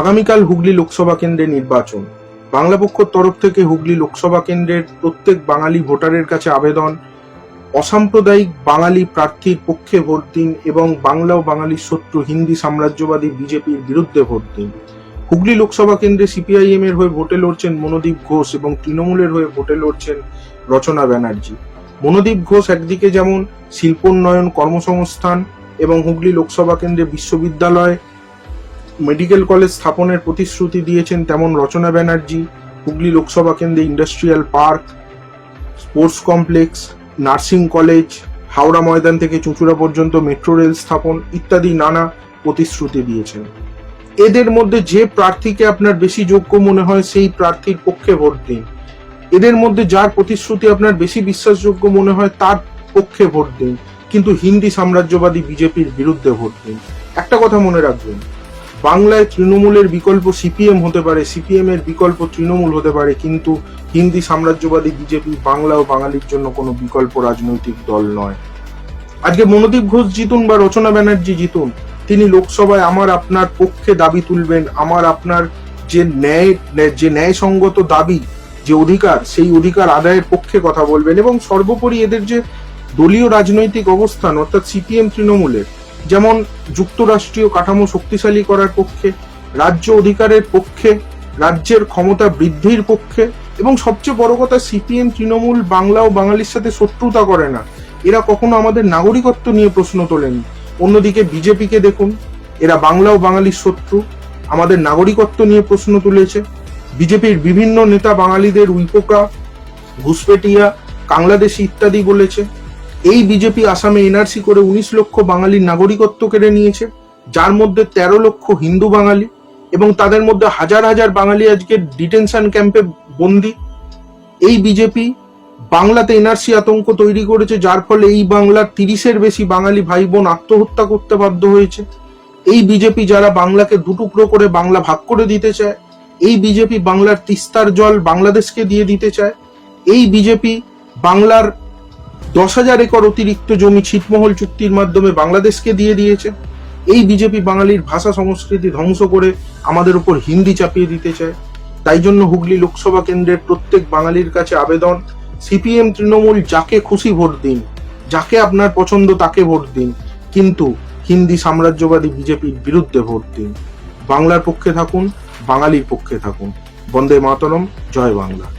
আগামীকাল হুগলি লোকসভা কেন্দ্রে নির্বাচন। বাংলা পক্ষর তরফ থেকে হুগলি লোকসভা কেন্দ্রের প্রত্যেক বাঙালি ভোটারের কাছে আবেদন। অসাম্প্রদায়িক বাঙালি প্রার্থীর পক্ষে ভোট দিন এবং বাংলা ও বাঙালির শত্রু হিন্দি সাম্রাজ্যবাদী বিজেপির বিরুদ্ধে ভোট দিন। হুগলি লোকসভা কেন্দ্রে সিপিআইএম এর হয়ে ভোটে লড়ছেন মনোদীপ ঘোষ এবং তৃণমূলের হয়ে ভোটে লড়ছেন রচনা ব্যানার্জি। মনোদীপ ঘোষ একদিকে যেমন শিল্পোন্নয়ন কর্মসংস্থান এবং হুগলি লোকসভা কেন্দ্রে বিশ্ববিদ্যালয় মেডিকেল কলেজ স্থাপনের প্রতিশ্রুতি দিয়েছেন তেমন রচনা ব্যানার্জি, হুগলি লোকসভা কেন্দ্রে industrial park, sports complex, nursing college, Howrah Maidan থেকে চুঁচুড়া পর্যন্ত মেট্রো রেল স্থাপন ইত্যাদি নানা প্রতিশ্রুতি দিয়েছেন। এদের মধ্যে যে প্রার্থীকে আপনার বেশি যোগ্য মনে হয় সেই প্রার্থীর পক্ষে ভোট দিন। এদের মধ্যে যার প্রতিশ্রুতি আপনার বেশি বিশ্বাসযোগ্য মনে হয় তার পক্ষে ভোট দিন। কিন্তু হিন্দি সাম্রাজ্যবাদী বিজেপির বিরুদ্ধে ভোট দিন। একটা কথা মনে রাখবেন বাংলায় তৃণমূলের বিকল্প সিপিএম হতে পারে সিপিএম এর বিকল্প তৃণমূল হতে পারে, কিন্তু হিন্দি সাম্রাজ্যবাদী বিজেপি বাংলা ও বাঙালির জন্য কোনো বিকল্প রাজনৈতিক দল নয়। আজকে মনোদীপ ঘোষ জিতুন বা রচনা ব্যানার্জি জিতুন, তিনি লোকসভায় আমার আপনার পক্ষে দাবি তুলবেন, আমার আপনার যে ন্যায়, যে ন্যায়সঙ্গত দাবি, যে অধিকার, সেই অধিকার আদায়ের পক্ষে কথা বলবেন এবং সর্বোপরি এদের যে দলীয় রাজনৈতিক অবস্থান, অর্থাৎ সিপিএম তৃণমূলের যেমন যুক্তরাষ্ট্রীয় কাঠামো শক্তিশালী করার পক্ষে, রাজ্য অধিকারের পক্ষে, রাজ্যের ক্ষমতা বৃদ্ধির পক্ষে, এবং সবচেয়ে বড় কথা সিপিএম, তৃণমূল, বাংলা ও বাঙালির সাথে শত্রুতা করে না। এরা কখনো আমাদের নাগরিকত্ব নিয়ে প্রশ্ন তোলেনি। অন্যদিকে বিজেপিকে দেখুন, এরা বাংলা ও বাঙালির শত্রু, আমাদের নাগরিকত্ব নিয়ে প্রশ্ন তুলেছে। বিজেপির বিভিন্ন নেতা বাঙালিদের উইপোকা, ঘুষপেটিয়া বাংলাদেশি ইত্যাদি বলেছে। এই বিজেপি আসামে এনআরসি করে উনিশ লক্ষ বাঙালির নাগরিকত্ব কেড়ে নিয়েছে, যার মধ্যে তেরো লক্ষ হিন্দু বাঙালি এবং তাদের মধ্যে হাজার হাজার বাঙালি আজকে ডিটেনশন ক্যাম্পে বন্দি। এই বিজেপি বাংলাতে এনআরসি আতঙ্ক তৈরি করেছে, যার ফলে এই বাংলার তিরিশের বেশি বাঙালি ভাই বোন আত্মহত্যা করতে বাধ্য হয়েছে। এই বিজেপি যারা বাংলাকে দুটুকরো করে বাংলা ভাগ করে দিতে চায়, এই বিজেপি বাংলার তিস্তার জল বাংলাদেশকে দিয়ে দিতে চায়, এই বিজেপি বাংলার দশ হাজার একর অতিরিক্ত জমি ছিটমহল চুক্তির মাধ্যমে বাংলাদেশকে দিয়ে দিয়েছে। এই বিজেপি বাঙালির ভাষা সংস্কৃতি ধ্বংস করে আমাদের উপর হিন্দি চাপিয়ে দিতে চায়। তাই জন্য হুগলি লোকসভা কেন্দ্রের প্রত্যেক বাঙালির কাছে আবেদন, সিপিএম তৃণমূল যাকে খুশি ভোট দিন, যাকে আপনার পছন্দ তাকে ভোট দিন, কিন্তু হিন্দি সাম্রাজ্যবাদী বিজেপির বিরুদ্ধে ভোট দিন। বাংলার পক্ষে থাকুন, বাঙালির পক্ষে থাকুন। বন্দে মাতরম, জয় বাংলা।